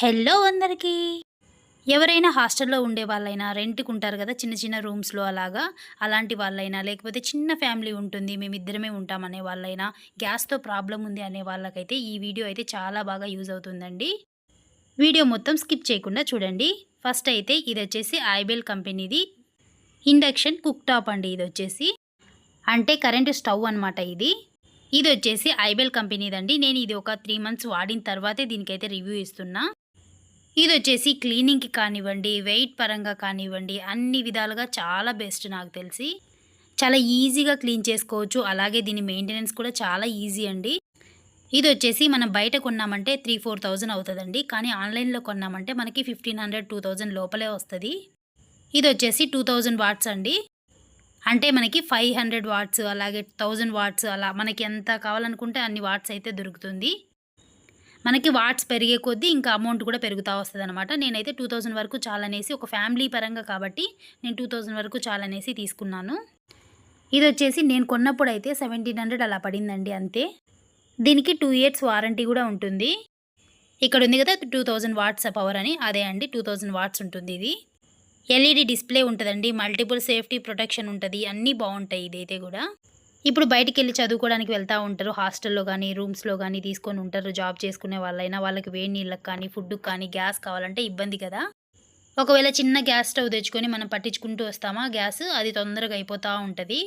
Hello అందరికీ ఎవరైనా హాస్టల్లో ఉండే వాళ్ళైనా రెంట్‌కి ఉంటారు కదా చిన్న చిన్న రూమ్స్‌లో అలాగా. అలాంటి వాళ్ళైనా లేకపోతే చిన్న ఫ్యామిలీ ఉంటుంది. మేమిద్దరమే ఉంటామనే వాళ్ళైనా, గ్యాస్‌తో ప్రాబ్లం ఉంది అనే వాళ్ళకైతే ఈ వీడియో అయితే చాలా బాగా యూజ్ అవుతుందండి. వీడియో మొత్తం స్కిప్ చేయకుండా చూడండి. ఫస్ట్ అయితే ఇది వచ్చేసి ఐబెల్ కంపెనీది ఇండక్షన్ కుక్ టాప్ అండి ఇది వచ్చేసి అంటే కరెంట్ స్టవ్ అనమాట ఇది. ఇది వచ్చేసి ఐబెల్ కంపెనీదండి. నేను ఇది ఒక త్రీ మంత్స్ వాడిన తర్వాతే దీనికైతే రివ్యూ ఇస్తున్నా. ఇది వచ్చేసి క్లీనింగ్‌కి కానివ్వండి, వెయిట్ పరంగా కానివ్వండి, అన్ని విధాలుగా చాలా బెస్ట్ నాకు తెలిసి. చాలా ఈజీగా క్లీన్ చేసుకోవచ్చు. అలాగే దీని మెయింటెనెన్స్ కూడా చాలా ఈజీ అండి. ఇది వచ్చేసి మనం బయట కొన్నామంటే త్రీ ఫోర్ థౌజండ్ అవుతుందండి కానీ ఆన్‌లైన్‌లో కొన్నామంటే మనకి 1500, 2000 లోపలే వస్తుంది ఇది వచ్చేసి టూ థౌజండ్ వాట్స్ అండి. అంటే మనకి 500 వాట్స్ అలాగే థౌజండ్ వాట్స్ అలా మనకి ఎంత కావాలనుకుంటే అన్ని వాట్స్ అయితే దొరుకుతుంది. మనకి వాట్స్ పెరిగే కొద్దీ ఇంకా అమౌంట్ కూడా పెరుగుతూ వస్తుంది అనమాట నేనైతే 2000 వరకు చాలనేసి ఒక ఫ్యామిలీ పరంగా కాబట్టి నేను 2000 వరకు చాలనేసి తీసుకున్నాను. ఇది వచ్చేసి నేను కొన్నప్పుడు అయితే సెవెంటీన్ హండ్రెడ్ అలా పడిందండి అంతే. దీనికి టూ ఇయర్స్ వారంటీ కూడా ఉంటుంది. ఇక్కడ ఉంది కదా 2000 వాట్స్ పవర్ అని అదే అండి 2000 వాట్స్ ఉంటుంది ఇది. ఎల్ఈడీ డిస్‌ప్లే ఉంటదండి. మల్టిపుల్ సేఫ్టీ ప్రొటెక్షన్ ఉంటుంది అన్నీ బాగుంటాయి ఇదైతే కూడా ఇప్పుడు బయటికెళ్ళి చదువుకోవడానికి వెళ్తూ ఉంటారు. హాస్టల్‌లో కానీ రూమ్స్‌లో కానీ తీసుకొని ఉంటారు. జాబ్ చేసుకునే వాళ్ళైనా వాళ్ళకి వేడి నీళ్ళకి కానీ, ఫుడ్‌కి కానీ గ్యాస్ కావాలంటే ఇబ్బంది కదా! ఒకవేళ చిన్న గ్యాస్ స్టవ్ తెచ్చుకొని మనం పట్టించుకుంటూ వస్తామా గ్యాస్ అది తొందరగా అయిపోతూ ఉంటుంది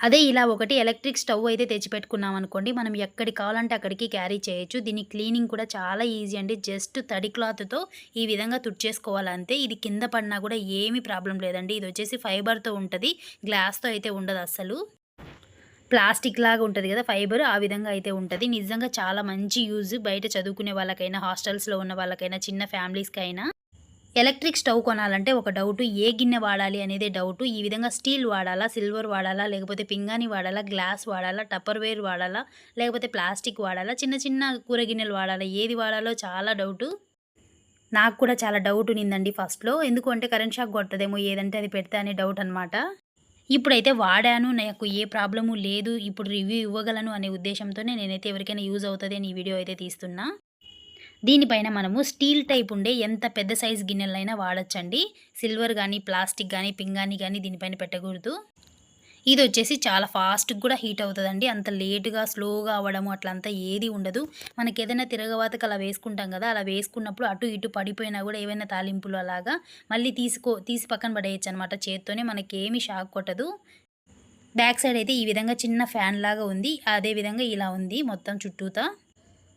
అదే ఇలా ఒకటి ఎలక్ట్రిక్ స్టవ్ అయితే తెచ్చిపెట్టుకున్నామనుకోండి మనం ఎక్కడికి కావాలంటే అక్కడికి క్యారీ చేయొచ్చు. దీని క్లీనింగ్ కూడా చాలా ఈజీ అండి. జస్ట్ తడి క్లాత్‌తో ఈ విధంగా తుడిచేసుకోవాలంతే ఇది కింద పడినా కూడా ఏమీ ప్రాబ్లం లేదండి. ఇది వచ్చేసి ఫైబర్‌తో ఉంటుంది గ్లాస్‌తో అయితే ఉండదు అస్సలు. ప్లాస్టిక్ లాగా ఉంటుంది కదా! ఫైబర్ ఆ విధంగా అయితే ఉంటుంది నిజంగా చాలా మంచి యూజ్ బయట చదువుకునే వాళ్ళకైనా, హాస్టల్స్‌లో ఉన్న వాళ్ళకైనా, చిన్న ఫ్యామిలీస్‌కైనా. ఎలక్ట్రిక్ స్టవ్ కొనాలంటే ఒక డౌట్ ఏ గిన్నె వాడాలి అనేదే డౌటు. ఈ విధంగా స్టీల్ వాడాలా? సిల్వర్ వాడాలా? లేకపోతే పింగాణి వాడాలా? గ్లాస్ వాడాలా? టప్పర్‌వేర్ వాడాలా? లేకపోతే ప్లాస్టిక్ వాడాలా? చిన్న చిన్న కూర గిన్నెలు వాడాలా? ఏది వాడాలో చాలా డౌటు. నాకు కూడా చాలా డౌట్ ఉన్నిందండి ఫస్ట్‌లో. ఎందుకు అంటే కరెంట్ షాక్ కొట్టదేమో ఏదంటే అది పెడితే అనే డౌట్ అనమాట. ఇప్పుడైతే వాడాను. నాకు ఏ ప్రాబ్లము లేదు. ఇప్పుడు రివ్యూ ఇవ్వగలను అనే ఉద్దేశంతోనే నేనైతే ఎవరికైనా యూజ్ అవుతుంది అని ఈ వీడియో అయితే తీస్తున్నా. దీనిపైన మనము స్టీల్ టైప్ ఉండే ఎంత పెద్ద సైజ్ గిన్నెలైనా వాడచ్చండి సిల్వర్ కానీ ప్లాస్టిక్ కానీ పింగాణి కానీ దీనిపైన పెట్టకూడదు. ఇది వచ్చేసి చాలా ఫాస్ట్‌గా కూడా హీట్ అవుతుందండి అంత లేటుగా స్లోగా అవ్వడము అట్లంతా ఏది ఉండదు. మనకి ఏదైనా తిరగవాతకు అలా వేసుకుంటాం కదా! అలా వేసుకున్నప్పుడు అటు ఇటు పడిపోయినా కూడా ఏవైనా తాలింపులు అలాగా మళ్ళీ తీసుకో తీసి పక్కన అనమాట చేత్తోనే. మనకి ఏమి షాక్ కొట్టదు. బ్యాక్ సైడ్ అయితే ఈ విధంగా చిన్న ఫ్యాన్ లాగా ఉంది. అదే విధంగా ఇలా ఉంది మొత్తం చుట్టూతా.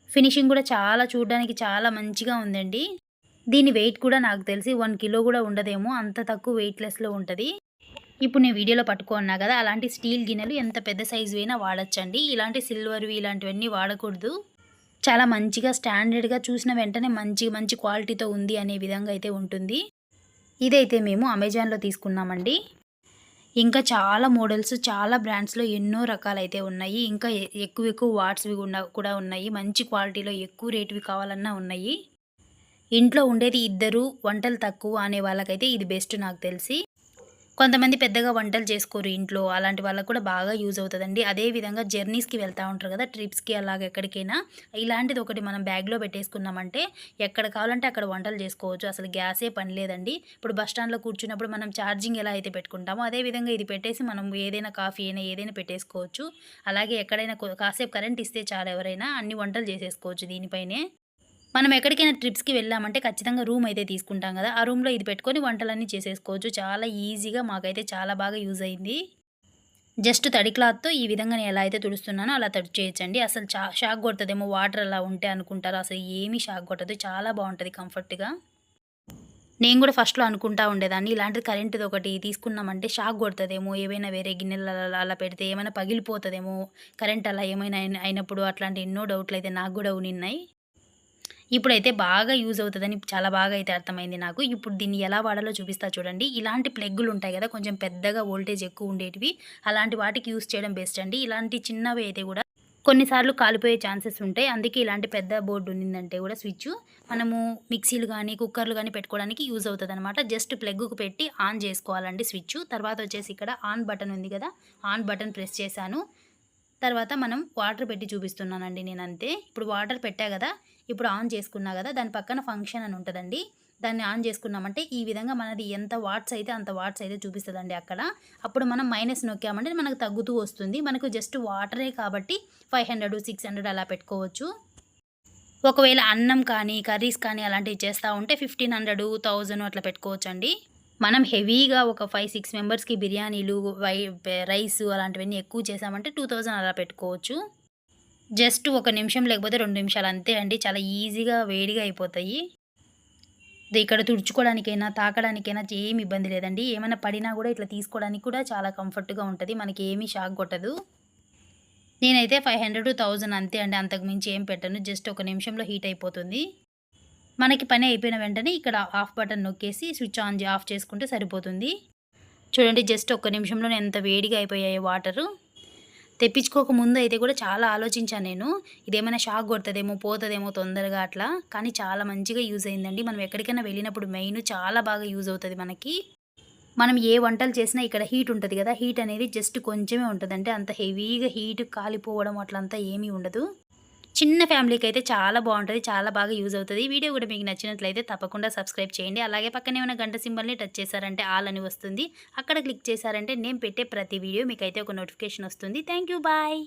ఫినిషింగ్ కూడా చాలా చూడడానికి చాలా మంచిగా ఉందండి. దీని వెయిట్ కూడా నాకు తెలిసి వన్ కిలో కూడా ఉండదేమో అంత తక్కువ వెయిట్‌లెస్‌లో ఉంటుంది ఇప్పుడు నేను వీడియోలో పట్టుకో అన్నా కదా! అలాంటి స్టీల్ గిన్నెలు ఎంత పెద్ద సైజు అయినా వాడచ్చండి ఇలాంటి సిల్వర్‌వి ఇలాంటివన్నీ వాడకూడదు. చాలా మంచిగా స్టాండర్డ్‌గా చూసిన వెంటనే మంచి మంచి క్వాలిటీతో ఉంది అనే విధంగా అయితే ఉంటుంది. ఇదైతే మేము అమెజాన్‌లో తీసుకున్నామండి. ఇంకా చాలా మోడల్స్ చాలా బ్రాండ్స్‌లో ఎన్నో రకాలైతే ఉన్నాయి. ఇంకా ఎ ఎక్కువ ఎక్కువ వాట్స్‌వి కూడా ఉన్నాయి. మంచి క్వాలిటీలో ఎక్కువ రేట్‌వి కావాలన్నా ఉన్నాయి. ఇంట్లో ఉండేది ఇద్దరు, వంటలు తక్కువ అనే వాళ్ళకైతే ఇది బెస్ట్ నాకు తెలిసి. కొంతమంది పెద్దగా వంటలు చేసుకోరు ఇంట్లో. అలాంటి వాళ్ళకి కూడా బాగా యూజ్ అవుతుందండి అదే విధంగా జర్నీస్‌కి వెళ్తూ ఉంటారు కదా! ట్రిప్స్‌కి అలాగే ఎక్కడికైనా ఇలాంటిది ఒకటి మనం బ్యాగ్‌లో పెట్టేసుకున్నామంటే ఎక్కడ కావాలంటే అక్కడ వంటలు చేసుకోవచ్చు. అసలు గ్యాసే పని లేదండి. ఇప్పుడు బస్ స్టాండ్‌లో కూర్చున్నప్పుడు మనం ఛార్జింగ్ ఎలా అయితే పెట్టుకుంటామో అదే విధంగా ఇది పెట్టేసి మనం ఏదైనా కాఫీ అయినా ఏదైనా పెట్టేసుకోవచ్చు. అలాగే ఎక్కడైనా కాసేపు కరెంట్ ఇస్తే చాలు ఎవరైనా అన్ని వంటలు చేసేసుకోవచ్చు దీనిపైనే. మనం ఎక్కడికైనా ట్రిప్స్‌కి వెళ్ళామంటే ఖచ్చితంగా రూమ్ అయితే తీసుకుంటాం కదా! ఆ రూమ్‌లో ఇది పెట్టుకొని వంటలన్నీ చేసేసుకోవచ్చు. చాలా ఈజీగా మాకైతే చాలా బాగా యూజ్ అయింది. జస్ట్ తడి క్లాత్‌తో ఈ విధంగా నేను ఎలా అయితే తుడుస్తున్నానో అలా తడి చేయొచ్చండి అసలు చా షాక్ కొడుతుందేమో వాటర్ అలా ఉంటే అనుకుంటారు. అసలు ఏమీ షాక్ కొట్టదు. చాలా బాగుంటుంది కంఫర్ట్‌గా. నేను కూడా ఫస్ట్‌లో అనుకుంటా ఉండేదాన్ని. ఇలాంటిది కరెంటుది ఒకటి తీసుకున్నామంటే షాక్ కొడుతుందేమో ఏవైనా వేరే గిన్నెలలో అలా పెడితే ఏమైనా పగిలిపోతుందేమో కరెంట్ అలా ఏమైనా అయినప్పుడు అట్లాంటి ఎన్నో డౌట్లు అయితే నాకు కూడా ఉన్నాయి ఇప్పుడైతే బాగా యూజ్ అవుతుందని చాలా బాగా అయితే అర్థమైంది నాకు. ఇప్పుడు దీన్ని ఎలా వాడాలో చూపిస్తా చూడండి. ఇలాంటి ప్లగ్గులు ఉంటాయి కదా! కొంచెం పెద్దగా వోల్టేజ్ ఎక్కువ ఉండేటివి. అలాంటి వాటికి యూజ్ చేయడం బెస్ట్ అండి. ఇలాంటి చిన్నవి అయితే కూడా కొన్నిసార్లు కాలిపోయే ఛాన్సెస్ ఉంటాయి. అందుకే ఇలాంటి పెద్ద బోర్డు ఉన్నిందంటే కూడా స్విచ్ మనము మిక్సీలు కానీ కుక్కర్‌లు కానీ పెట్టుకోవడానికి యూజ్ అవుతదనమాట. జస్ట్ ప్లగ్కు పెట్టి ఆన్ చేసుకోవాలండి స్విచ్ తర్వాత వచ్చేసి ఇక్కడ ఆన్ బటన్ ఉంది కదా! ఆన్ బటన్ ప్రెస్ చేశాను. తర్వాత మనం వాటర్ పెట్టి చూపిస్తున్నానండి నేనంతే. ఇప్పుడు వాటర్ పెట్టా కదా! ఇప్పుడు ఆన్ చేసుకున్నా కదా దాని పక్కన ఫంక్షన్ అని ఉంటుందండి. దాన్ని ఆన్ చేసుకున్నామంటే ఈ విధంగా మనది ఎంత వాట్స్ అయితే అంత వాట్స్ అయితే చూపిస్తుందండి అక్కడ. అప్పుడు మనం మైనస్ నొక్కామంటే మనకు తగ్గుతూ వస్తుంది. మనకు జస్ట్ వాటరే కాబట్టి ఫైవ్ హండ్రెడ్ సిక్స్ హండ్రెడ్ అలా పెట్టుకోవచ్చు. ఒకవేళ అన్నం కానీ కర్రీస్ కానీ అలాంటివి చేస్తూ ఉంటే ఫిఫ్టీన్ హండ్రెడ్ థౌజండ్ అట్లా పెట్టుకోవచ్చు అండి మనం హెవీగా ఒక ఫైవ్ సిక్స్ మెంబర్స్కి బిర్యానీలు వై రైస్ అలాంటివన్నీ ఎక్కువ చేసామంటే టూ థౌజండ్ అలా పెట్టుకోవచ్చు. జస్ట్ ఒక నిమిషం లేకపోతే రెండు నిమిషాలు అంతే అండి. చాలా ఈజీగా వేడిగా అయిపోతాయి. ఇక్కడ తుడుచుకోవడానికైనా తాకడానికైనా ఏమి ఇబ్బంది లేదండి. ఏమైనా పడినా కూడా ఇట్లా తీసుకోవడానికి కూడా చాలా కంఫర్ట్గా ఉంటుంది. మనకి ఏమీ షాక్ కొట్టదు. నేనైతే ఫైవ్ హండ్రెడ్ థౌజండ్ అంతే అండి. అంతకు మించి ఏం పెట్టను. జస్ట్ ఒక నిమిషంలో హీట్ అయిపోతుంది. మనకి పని అయిపోయిన వెంటనే ఇక్కడ ఆఫ్ బటన్ నొక్కేసి స్విచ్ ఆన్ ఆఫ్ చేసుకుంటే సరిపోతుంది. చూడండి జస్ట్ ఒక్క నిమిషంలోనే ఎంత వేడిగా అయిపోయాయి వాటరు. తెప్పించుకోక ముందు అయితే కూడా చాలా ఆలోచించాను నేను. ఇదేమైనా షాక్ కొడుతుందేమో పోతుందేమో తొందరగా అట్లా. కానీ చాలా మంచిగా యూజ్ అయిందండి. మనం ఎక్కడికైనా వెళ్ళినప్పుడు మెయిన్ చాలా బాగా యూజ్ అవుతుంది మనకి. మనం ఏ వంటలు చేసినా ఇక్కడ హీట్ ఉంటుంది కదా. హీట్ అనేది జస్ట్ కొంచెమే ఉంటుంది. అంటే అంత హెవీగా హీట్ కాలిపోవడం అట్లంతా ఏమీ ఉండదు. చిన్న ఫ్యామిలీకి అయితే చాలా బాగుంటుంది చాలా బాగా యూజ్ అవుతుంది. వీడియో కూడా మీకు నచ్చినట్లయితే తప్పకుండా సబ్స్క్రైబ్ చేయండి. అలాగే పక్కనే ఉన్న గంట సింబల్ని టచ్ చేశారంటే ఆల్ అని వస్తుంది. అక్కడ క్లిక్ చేశారంటే నేను పెట్టే ప్రతి వీడియో మీకు అయితే ఒక నోటిఫికేషన్ వస్తుంది. Thank you bye.